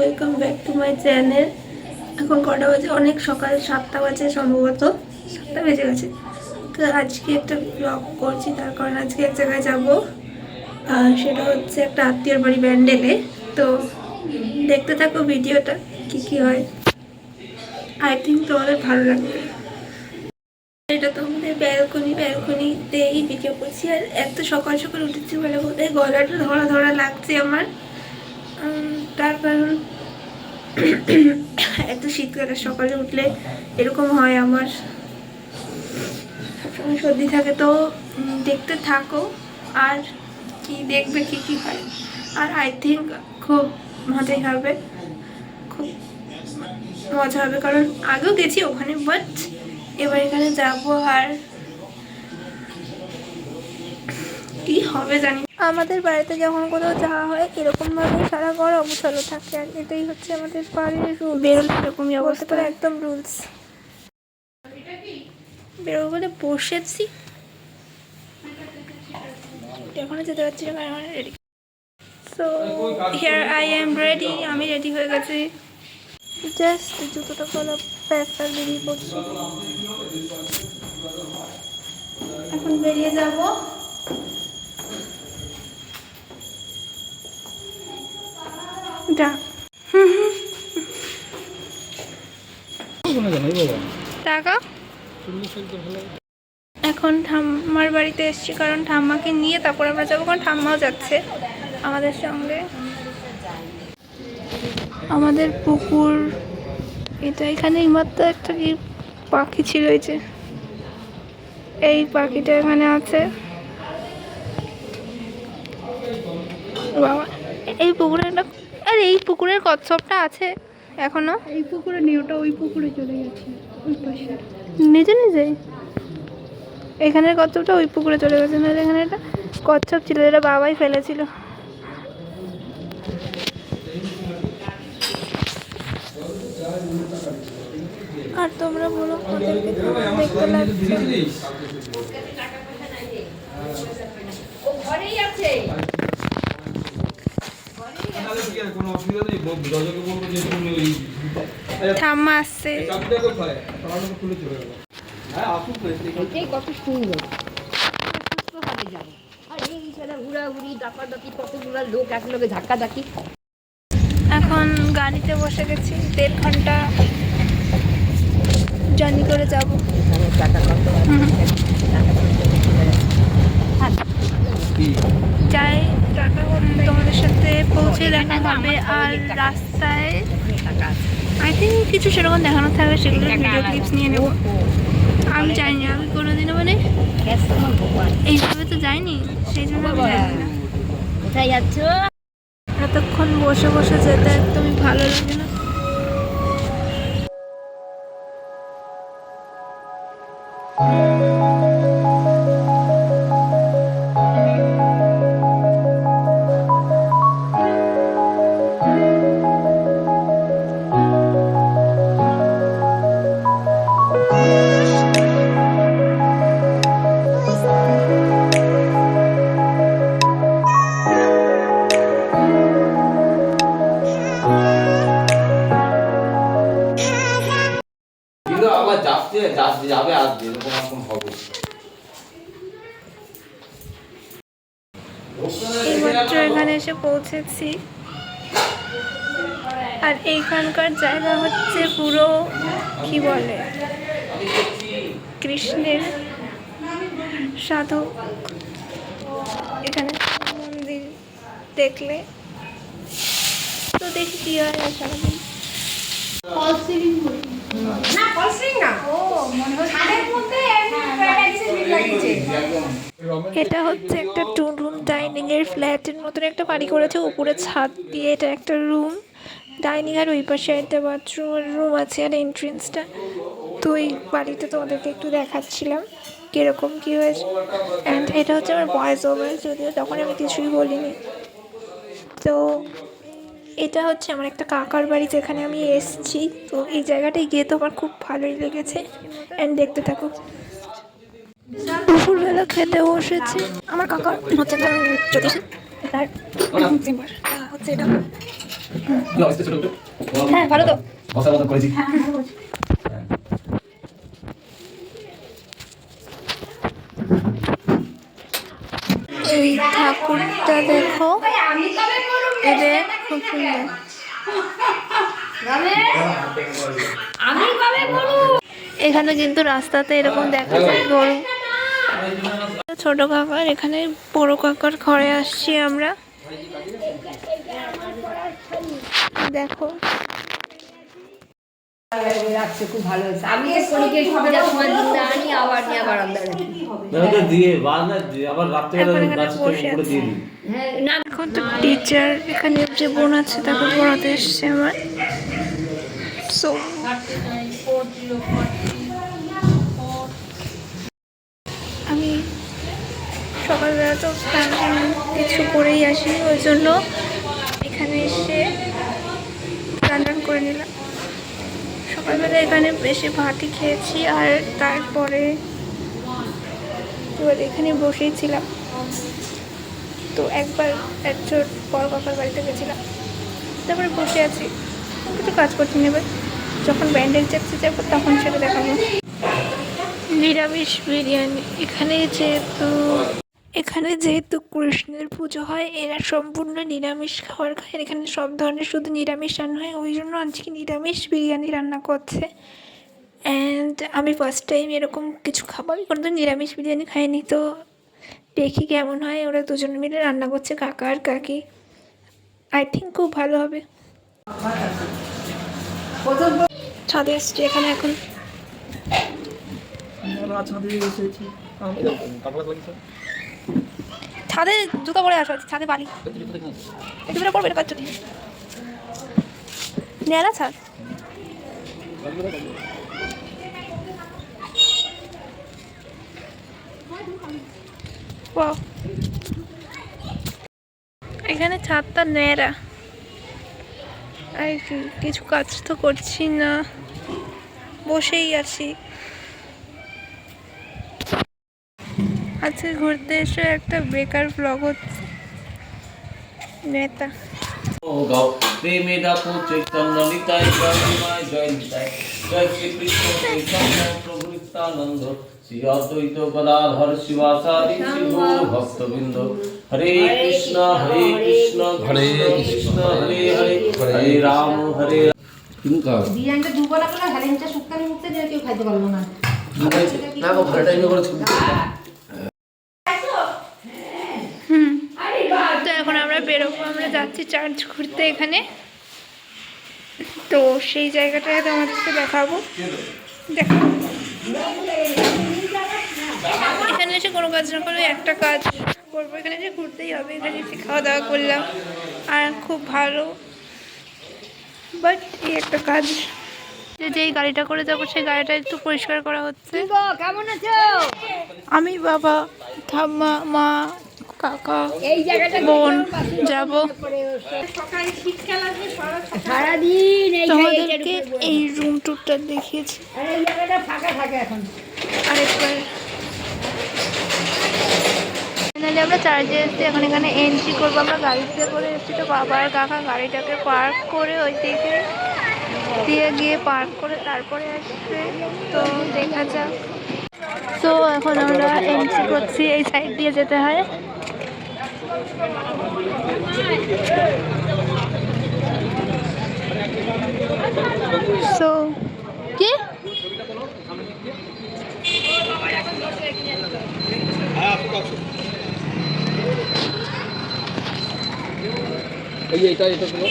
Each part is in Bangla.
Welcome back to my channel এখন কটা বাজে? অনেক সকাল, সাতটা বাজে সম্ভবত। সাতটা বেজে গেছে। তো আজকে একটা ব্লগ করছি, তার কারণ আজকে এক জায়গায় যাব। সেটা হচ্ছে একটা আত্মীয়র বাড়ি ব্যান্ডেলে। তো দেখতে থাকো ভিডিওটা, কি কি হয়। আই থিঙ্ক তোমাদের ভালো লাগবে। এটা তো আমাদের ব্যালকনি ব্যালকনিতেই ভিডিও করছি। আর এত সকাল সকাল উঠেছি বলে বলে গলাটা ধরা ধরা লাগছে আমার। তার কারণ এত শীতকালে সকালে উঠলে এরকম হয় আমার। সবসময় সর্দি থাকে তো দেখতে থাকো আর কি দেখবে, কি কি হয়। আর আই থিঙ্ক খুব মজাই হবে। খুব মজা হবে। কারণ আগেও গেছি ওখানে বাট এবার এখানে যাব আর কি হবে জানি আমাদের বাড়িতে যখন কোথাও যাওয়া হয় এরকম ভাবে সারা ঘর অবসরও থাকে আর এটাই হচ্ছে আমাদের বাড়ির রুল বেরোলে এরকমই অবস্থা। পারে একদম রুলস বেরোবো বলে বসেছি। এখনও যেতে পারছি না কারণ ready so here I am ready আমি রেডি হয়ে গেছি। জাস্ট জুতোটা পরা প্যাকটা বেরিয়ে পড়ছি। এখন বেরিয়ে যাব। এখন ঠাম্মার বাড়িতে এসেছি কারণ ঠাম্মাকে নিয়ে তারপর আমরা যাব, কারণ ঠাম্মাও যাচ্ছে আমাদের সঙ্গে। আমাদের পুকুর, এটা এখানে এইমাত্র একটা কি পাখি ছিল এই যে, এই পাখিটা এখানে আছে। বাবা, এই পুকুরে একটা আর এই পুকুরের কচ্ছপটা আছে এখনও? এই পুকুরে নেই ওটা ওই পুকুরে চলে গেছে নিজে নিজেই এখানের কচ্ছপটা ওই পুকুরে চলে গেছে না এখানে একটা কচ্ছপ ছিল যেটা বাবাই ফেলেছিল। আর তোমরা বলো ওদেরকে দেখতে লাগছে। কোনো অসুবিধা নেই দরজাকে বলব যে তুমি ওই ঠাম্মা আসছে। চাবিটাকে পায়? তাহলে খুলে চলে গেল। হ্যাঁ আসুন এটাই কত সুন্দর। সুস্থভাবে যাব। আর এই ঘোরাঘুরি দাপাদাপি কতগুলো লোক একলগে এখন গাড়িতে বসে গেছি দেড় ঘণ্টা জার্নি করে যাব। টাকা কত যাই তোমাদের সাথে পৌঁছে দেখা হবে আর রাস্তায় আই থিঙ্ক কিছু সেরকম দেখানো থাকবে সেগুলো ভিডিও ক্লিপস নিয়ে নেব। আমি জানি না আমি কোনোদিনও মানে এইভাবে তো যাইনি সেই জন্য কোথায় যাচ্ছ? এতক্ষণ বসে বসে যেতে একদমই ভালো লাগে না। পৌঁছেছি। আর এইখানকার জায়গা হচ্ছে পুরো কি বলে কৃষ্ণের সাধক এখানে মন্দির দেখলে তো দেখি কি হয় আর সারাদিন এটা হচ্ছে একটা টু এর ফ্ল্যাটের মতন একটা বাড়ি করেছে। উপরে ছাদ দিয়ে এটা একটা রুম। ডাইনিং আর ওই পাশে একটা বাথরুম রুম আছে আর এন্ট্রেন্সটা। তো ওই বাড়িতে তোমাদেরকে একটু দেখাচ্ছিলাম কীরকম কী হয়েছে। অ্যান্ড এটা হচ্ছে আমার ভয়েস ওভার যদিও তখন আমি কিছুই বলিনি। তো এটা হচ্ছে আমার একটা কাকার বাড়ি যেখানে আমি এসেছি। তো এই জায়গাটায় গিয়ে তো আমার খুব ভালোই লেগেছে। অ্যান্ড দেখতে থাকো। দুপুরবেলা খেতে বসেছি। আমার কাকার হচ্ছে তার হচ্ছে এটা। হ্যাঁ ভালো তো। হ্যাঁ। এই ঠাকুরটা দেখো। এদের খুব সুন্দর। এখানে কিন্তু রাস্তাতে এরকম দেখা যায় গরু। ছোট কাকার এখানে বড় কাকার ঘরে আসছি আমরা। দেখো। খুব ভালো হয়েছে আমি যে কলিকে সুবিধা সময় দিতে আনি আবার নিয়ে বারান্দা দিয়ে আবার এখানে হ্যাঁ তো টিচার এখানে যে বোন আছে তাকে পড়াতে এসছে আমার। সো সকালবেলা তো স্নান কিছু করেই আসি ওই জন্য এখানে এসে স্নান টান করে নিলাম। সকালবেলা এখানে বেশি ভাতই খেয়েছি আর তারপরে এবার এখানে বসেই ছিলাম। তো একবার একজন বড় কাকার বাড়িতে গেছিলাম। তারপরে বসে আছি। কিছু কাজ করছি না এবার যখন ব্যান্ডেজ যাচ্ছে যাব তখন সেটা দেখাবো। নিরামিষ বিরিয়ানি। এখানে যেহেতু এখানে যেহেতু কৃষ্ণের পুজো হয় এরা সম্পূর্ণ নিরামিষ খাবার খায়। এখানে সব ধরনের শুধু নিরামিষ রান্না হয়। ওই জন্য আজকে নিরামিষ বিরিয়ানি রান্না করছে। অ্যান্ড আমি ফার্স্ট টাইম এরকম কিছু খাবার কোনো নিরামিষ বিরিয়ানি খাইনি। তো দেখি কেমন হয়। ওরা দুজন মিলে রান্না করছে কাকা আর কাকি। আই থিঙ্ক খুব ভালো হবে। ছাদে এসছি এখানে এখন। ছাদে জুতো পরে আসো, ছাদে বালি একটু করে পড়বে কাজ নেলা ছাদ. এখানে ছাদটা ন্যাড়া আর কিছু কাজ তো করছি না। বসেই আছি। আজকে ঘুরতে এসে একটা বেকার ব্লগ হচ্ছে। নেতা। গদাধর ভক্তবৃন্দ। হরে কৃষ্ণ হরে কৃষ্ণ হরে কৃষ্ণ হরে হরে হরে রাম হরে বিরিয়ানিটা দুবেলা করে হ্যালেঞ্চা শুক্তানি মুক্তে দিয়ে কেউ খাইতে পারব না। না গো ভালো করে হুম তো এখন আমরা বেরোবো আমরা যাচ্ছি চার্চ ঘুরতে এখানে। তো সেই জায়গাটায় তোমাদেরকে দেখাবো। দেখো। এখানে এসে কোনো কাজ না করে একটা কাজ করব। এখানে এসে ঘুরতেই হবে এখানে এসে খাওয়া দাওয়া করলাম। আর খুব ভালো। বাট এই একটা কাজ। যে যেই গাড়িটা করে যাব সেই গাড়িটা একটু পরিষ্কার করা হচ্ছে। কেমন আছো? আমি বাবা ঠাম্মা মা কাকা। এই জায়গাটা বোন যাব। এই তোমাদেরকে এই রুম টুরটা দেখিয়েছি। আর এই জায়গাটা ফাঁকা থাকে এখন। আরেকবার। ফাইনালি আমরা চার্জে এসেছি এখন এখানে এন্ট্রি করব। আমরা গাড়িতে করে এসেছি তো বাবা আর কাকা গাড়িটাকে পার্ক করে ওই দিকে দিয়ে গিয়ে পার্ক করে তারপরে আসবে। তো দেখা যাক। তো এখন আমরা এন্ট্রি করছি এই সাইড দিয়ে যেতে হয়। সো কি? এই এটা এটা ছিল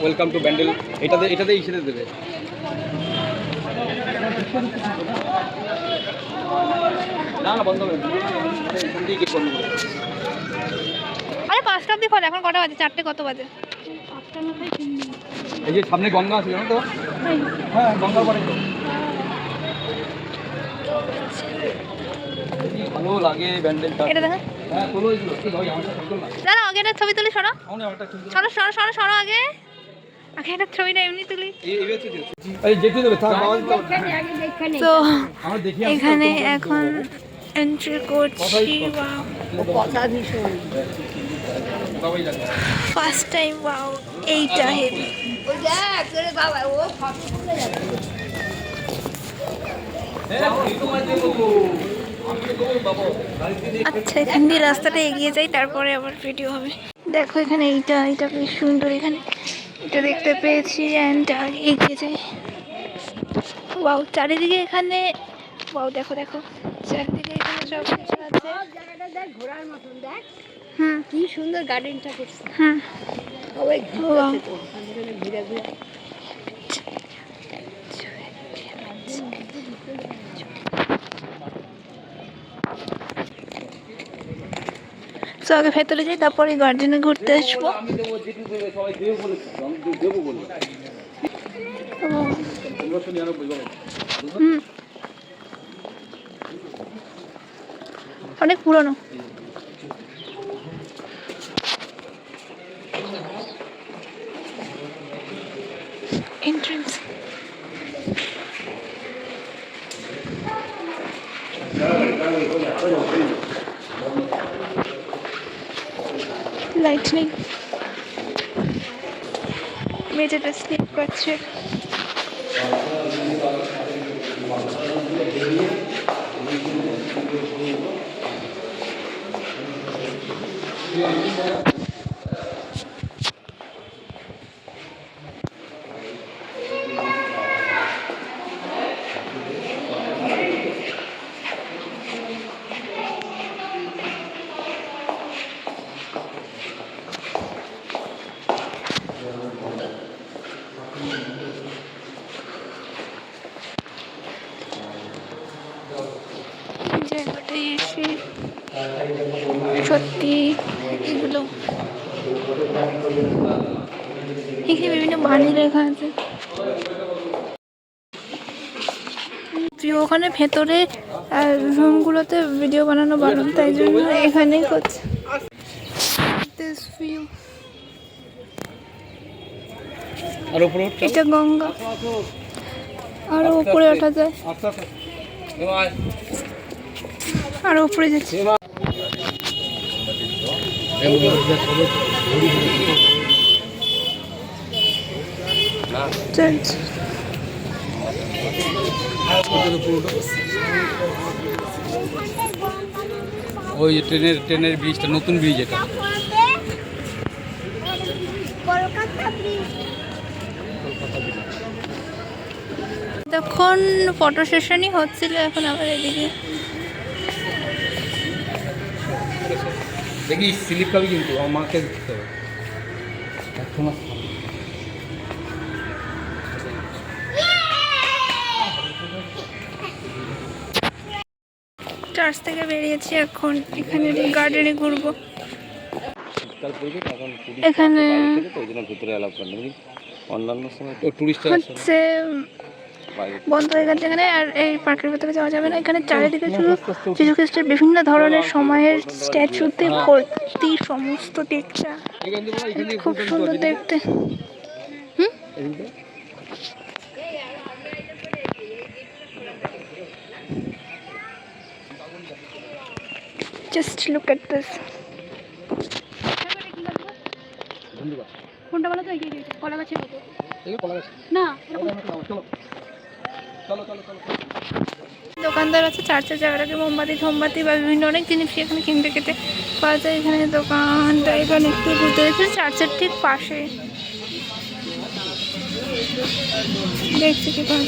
ওয়েলকাম টু ব্যান্ডেল এটাতে এটাতে ইসেতে দেবে। না না বন্ধ করে করে আরে পাঁচটা অব্দি খোলে এখন কটা বাজে? চারটে কত বাজে? এই যে সামনে গঙ্গা আছে জানো তো? হ্যাঁ। গঙ্গার পরে তো। ভালো লাগে ব্যান্ডেলটা এটা দেখেন হ্যাঁ তোলো এগুলো ঠিক ছবি তোল। আগে একটা ছবি তুলি সরো। আমার একটা ছবি তোল। সরো সরো সরো সরো আগে। আগে একটা ছবিটা এমনি তুলি। তো, এখানে এখন এন্ট্রি করছি কথা ভীষণ বাবাই লাগবে ফার্স্ট টাইম ওয়াও এইটা হেভি আচ্ছা এখান দিয়ে রাস্তাটা এগিয়ে যাই, তারপরে আবার ভিডিও হবে। দেখো এখানে এইটা এইটা বেশ সুন্দর এখানে। এটা দেখতে পেয়েছি অ্যান্ড এগিয়ে যাই। বাউ চারিদিকে এখানে বাউ দেখো দেখো। চারিদিকে এখানে সব কিছু আছে। ঘোরার মতন দেখ হুম। কি সুন্দর গার্ডেনটা করছে। হুম সবাই ঘুরে আগে ভেতরে যাই তারপরে গার্ডেনে ঘুরতে আসব। অনেক দেবো যেটু দেবে সবাই দেবে বলেছি আমি দে- দেবো বলে ও, পনেরোশো নিরানব্বই বলো হুম অনেক পুরনো এন্ট্রেন্স লাইট নেই মেঝেটা স্লিপ করছে জায়গাটায় এসে সত্যি এগুলো। এখানে বিভিন্ন বাণী লেখা আছে। ওখানে ভেতরে রুমগুলোতে ভিডিও বানানো বারণ তাই জন্য এখানেই করছে। এটা গঙ্গা। আরও উপরে ওঠা যায়। আস্তে আস্তে আরও উপরে যাচ্ছে। ওই যে ট্রেনের ট্রেনের ব্রিজটা, নতুন ব্রিজ এটা। তখন ফটো সেশনই হচ্ছিল, এখন আবার এদিকে। দেখি স্লিপ খাবি কিন্তু আমাকে মাকে দিতে হবে চার্চ থেকে বেরিয়েছি এখন। এখানে গার্ডেনে ঘুরবো। এখানে অন্যান্য সময় আছে হচ্ছে বন্ধ হয়ে গেছে এখানে আর এই পার্কের ভেতরে যাওয়া যাবে না। এখানে চারিদিকে শুধু যীশু খ্রিস্টের বিভিন্ন ধরনের সময়ের স্ট্যাচুতে ভর্তি সমস্ত থেকে খুব সুন্দর দেখতে। হুম? জাস্ট লুক এট দিস কোনটা বলো তো? কলা গাছের মতো। না এরকম চলো চলো চলো চলো দোকানদার আছে চার্চের জায়গাটাকে মোমবাতি ঠোমবাতি বা বিভিন্ন অনেক জিনিস এখানে কিনতে খেতে পাওয়া যায়। এখানে দোকানটা এখানে একটু ঘুরতে গেছে চার্চের ঠিক পাশে। দেখছি কি পাওয়া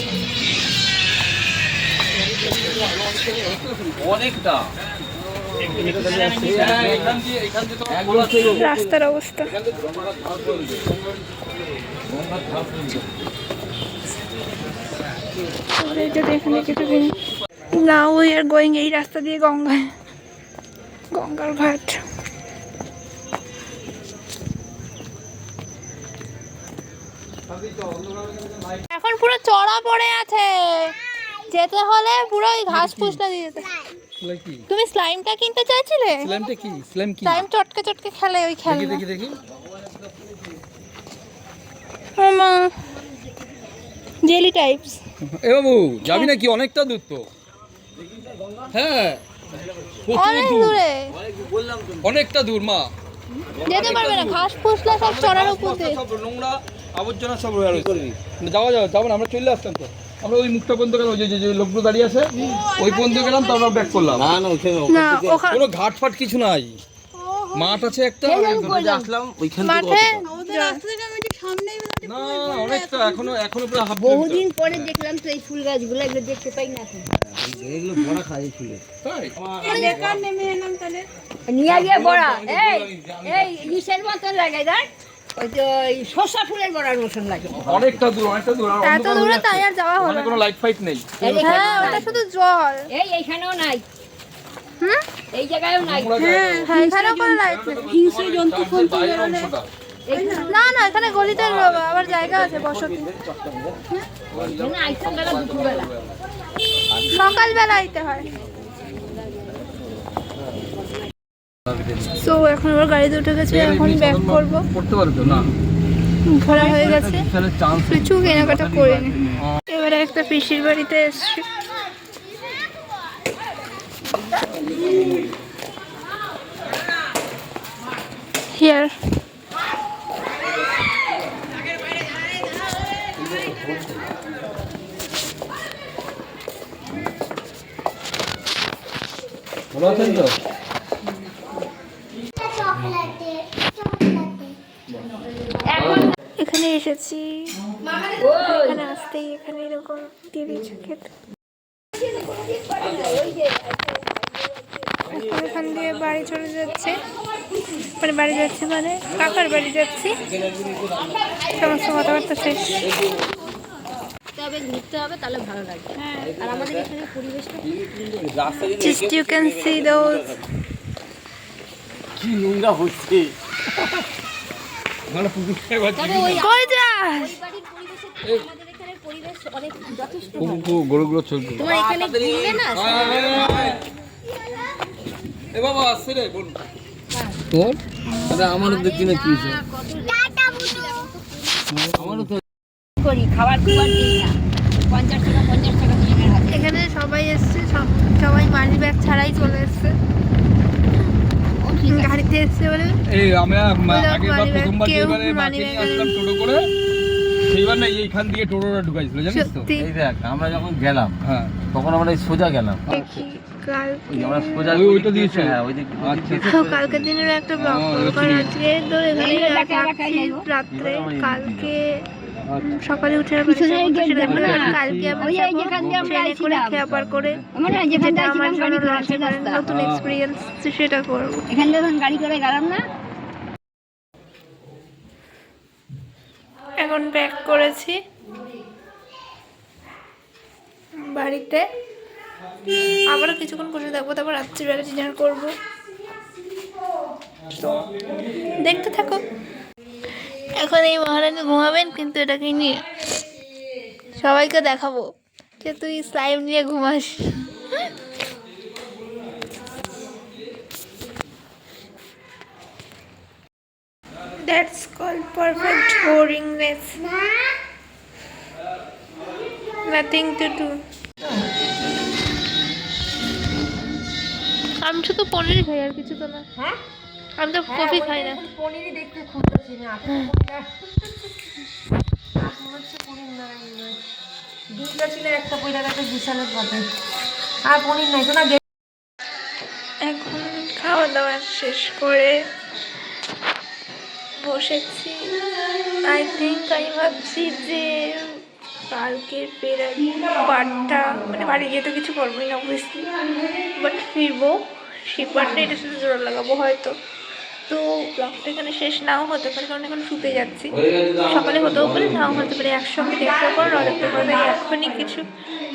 অনেকটা। রাস্তার অবস্থা। এটা দেখে কিছু জিনিস না উই আর গোয়িং এই রাস্তা দিয়ে গঙ্গায় গঙ্গার ঘাট। এখন পুরো চড়া পড়ে আছে। যেতে হলে পুরো ওই ঘাস ফুসটা দিয়ে যেতে তুমি স্লাইমটা কিনতে চাইছিলে? স্লাইমটা কি? স্লাইম কি? স্লাইম চটকে চটকে খেলে ওই দেখি খেলনা। দেখি দেখি। আমা জেলি টাইপস। এ বাবু যাবি নাকি? অনেকটা দূর তো। হ্যাঁ। অনেক দূরে। অনেকটা দূর মা। যেতে পারবে না ঘাস ফুসলা সব চড়ার উপর দিয়ে। সব নোংরা আবর্জনা সব রয়ে রয়েছে যাওয়া যাবে যাব না আমরা চলে আসতাম তো। আমরা ওই মুখটা পর্যন্ত গেলাম ওই যে যে- লোকগুলো দাঁড়িয়ে আছে ওই পর্যন্ত গেলাম তারপর ব্যাক করলাম। না না ওখানে কোনো ঘাট ফাট কিছু নাই। মাঠ আছে একটা? আসলাম ওইখান মাঠে না অনেকটা এখনও এখনও পুরো হাফ বহুদিন পরে দেখলাম তো এই ফুল গাছগুলো এগুলো দেখতে পাই না এখন। এগুলো বড় খাই ছিল তাই? নিয়ে গিয়ে বড়া এই এই ইসের মতন লাগে দেখ। ওই তো শসা ফুলের বড়ার মতন লাগে। অনেকটা দূর অনেকটা দূর এত দূরে তাই আর যাওয়া হলো কোনো লাইট ফাইট নেই। হ্যাঁ ওটা শুধু জল। এই এইখানেও নাই। হুম? এই জায়গায়ও নাই। হ্যাঁ এখানেও কোনো লাইট নেই। হিংস্র জন্তু অংশটা। না না এখানে গলিতে আবার জায়গা আছে বসতি। বেলা সকালবেলা আইতে হয়। তো এখন ওর গাড়িতে উঠে গেছে এখন ব্যাক করব। করতে পারো না। ঘোরা হয়ে গেছে। কিছু কেনাকাটা করে নি এবারে একটা পিসির বাড়িতে এসছি। হিয়ার আছেন তো? এখানে এসেছি। এখানে আসতেই এখানে এরকম দিয়ে দিয়েছে এখান দিয়ে বাড়ি চলে যাচ্ছে। মানে বাড়ি যাচ্ছে মানে কাকার বাড়ি যাচ্ছি। সমস্ত কথাবার্তা শেষ। হবে ঘুরতে হবে তাহলে ভালো লাগবে। আর আমাদের এখানে পরিবেশটা Just you can see those. কি নোংরা হচ্ছে। গরুগুলো চলবে। ঘুরলে না? এ বাবা আসছে রে বল তোর আরে আমারও দেখি না কি হয়েছে। আমারও তো করি খাবার খাবার এখানে সবাই এসছে সব- সবাই মানি ব্যাগ ছাড়াই চলে এসছে। ও ঠিক আছে। গাড়িতে এসছে বলে এই আমরা মা- লোক আগের বার money bag, প্রথমবার যেবারে মাকে নিয়ে আসলাম টোটো করে সেইবার না এইখান দিয়ে টোটোটা ঢুকাইছিল জানিস তো? এই দেখ আমরা যখন গেলাম হ্যাঁ। তখন আমরা এই সোজা গেলাম। আমরা সোজা ওই- ওইটা দিয়েছে? হ্যাঁ ওই দিক আচ্ছা। কালকের দিনের একটা ব্লগ তো এখানে। রাত্রে কালকে সকালে উঠে। কালকে ট্রেনে করে যেটা আমার জন্য রাস্তা নতুন হ্যাঁ। এক্সপিরিয়েন্স সেটা করব। এখান থেকে যখন গাড়ি করে গেলাম না এখন ব্যাক করেছি। বাড়িতে। আবারও কিছুক্ষণ বসে থাকব তারপর রাত্রিবেলা ডিনার করব। তো দেখতে থাকো। এখন এই মহারানী ঘুমাবেন কিন্তু এটাকে নিয়ে সবাইকে দেখাবো যে তুই স্লাইম নিয়ে ঘুমাস That's called perfect boringness. Nothing to do. আমি শুধু পনির খাই আর কিছু তো না হ্যাঁ আমি তো কফি খাই না। পনিরই দেখতে খুঁজতেছি না দুইটা ছিল একটা পয়লা একটা বিশালের পথে আর পনির নাই তো না এখন খাওয়া দাওয়া শেষ করে বসেছি। আই থিঙ্ক আমি ভাবছি যে কালকে ফেরার পার্টটা মানে বাড়ি গিয়ে তো কিছু করবোই না অবভিয়াসলি বাট ফিরবো। সেই পার্টটা এটা শুধু জোর লাগাবো হয়তো। তো ব্লগটা এখানে শেষ নাও হতে পারে কারণ এখন শুতে যাচ্ছি। সকালে হতেও পারে নাও হতে পারে একসঙ্গে দেখতে পারো দেখতে পারো এখনই কিছু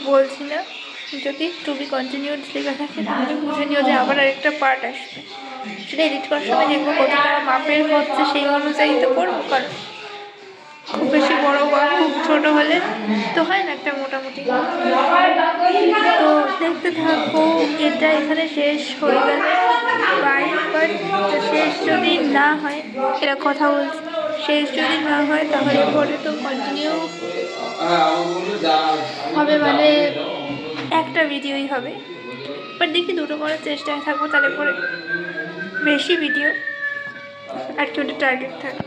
বলছি না। যদি টু বি কন্টিনিউড লেখা থাকে তাহলে বুঝে নিও যে আবার আরেকটা পার্ট আসবে। সেটা এডিট করার সময় দেখব কতটা মাপের হচ্ছে সেই অনুযায়ী তো করব কারণ ছোট হলে তো হয় না একটা মোটামুটি। তো দেখতে থাকব এটা এখানে শেষ হয়ে গেলে। বাই বাট শেষ যদি না হয় এটা কথা বলছি। শেষ যদি না হয়, তাহলে পরে তো কন্টিনিউ হবে মানে একটা ভিডিওই হবে। বাট দেখি দুটো করার চেষ্টায় থাকব, তাহলে পরে বেশি ভিডিও আর কি ওটা টার্গেট থাকে